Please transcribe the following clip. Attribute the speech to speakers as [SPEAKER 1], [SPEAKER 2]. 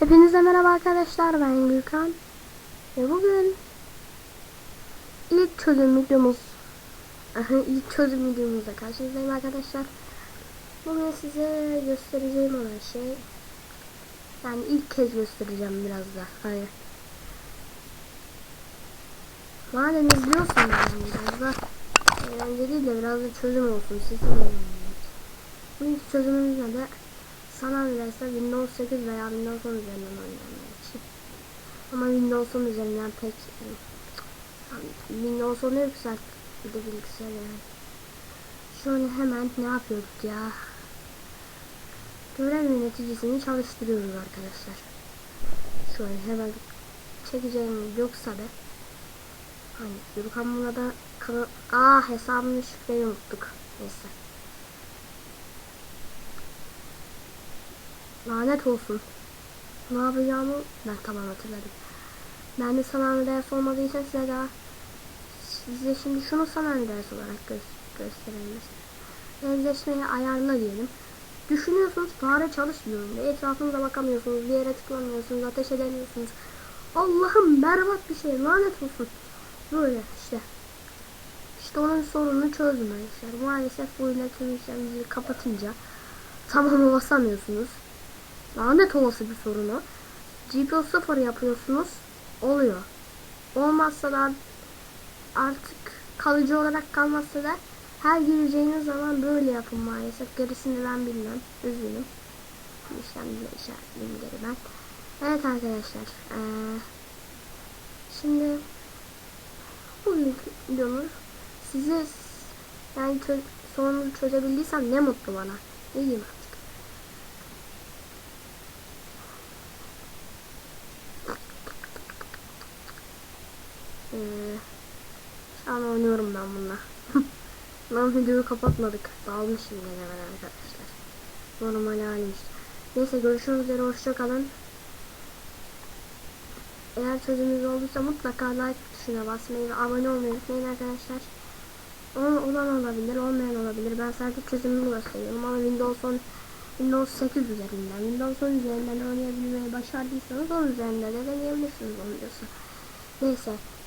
[SPEAKER 1] Hepinize merhaba arkadaşlar ben Gülkan ve bugün ilk çözüm videomuz ilk çözüm videomuzda karşınızdayım arkadaşlar. Bugün size göstereceğim olan şey yani ilk kez göstereceğim biraz da hani. Madem izliyorsunuz yani biraz da eğlenceli de biraz da çözüm olsun sizin Bugünkü çözümümüz ne de sanal derse Windows 8 veya Windows 10 üzerinden oynayanlar için. Ama Windows 10 üzerinden pek yani, Windows 10'u yükselt bir de bilgisayar yani. Şöyle hemen ne yapıyorduk ya? Görev yöneticisini çalıştırıyoruz arkadaşlar. Şöyle hemen çekeceğim yoksa be. Hani Gürkan buna da kanal... Aa hesabını şifreyi unuttuk. Neyse. Lanet olsun. Ne yapacağımı ben tamam hatırladım. Ben de sanal ders olmadığı için size daha size şimdi şunu sanal ders olarak gö gösterelim. Benzeşmeyi ayarla diyelim. Düşünüyorsunuz fare çalışmıyor. Etrafınıza bakamıyorsunuz. Bir yere tıklamıyorsunuz. Ateş edemiyorsunuz. Allah'ım berbat bir şey. Lanet olsun. Böyle işte. İşte onun sorununu çözdüm arkadaşlar. Maalesef bu iletişim kapatınca tamamı basamıyorsunuz. Lanet olası bir sorunu. GPU 0 yapıyorsunuz. Oluyor. Olmazsa da artık kalıcı olarak kalmazsa da her gireceğiniz zaman böyle yapın maalesef. Gerisini ben bilmem. Üzgünüm. İşlemle işaretleyeyim geri ben. Evet arkadaşlar. Ee, şimdi bugünkü videomuz size yani çö sorunuzu çözebildiysem ne mutlu bana. Ne diyeyim artık. Ee, şu an oynuyorum ben bununla. Lan videoyu kapatmadık. Dalmışım gene ben arkadaşlar. Normal halim işte. Neyse görüşmek üzere hoşçakalın. Eğer çözümünüz olduysa mutlaka like tuşuna basmayı ve abone olmayı unutmayın arkadaşlar. Olan, olan olabilir, olmayan olabilir. Ben sadece çözümünü gösteriyorum ama Windows 10 Windows 8 üzerinden, Windows 10 üzerinden oynayabilmeyi başardıysanız onun üzerinde de deneyebilirsiniz onu diyorsa. Neyse,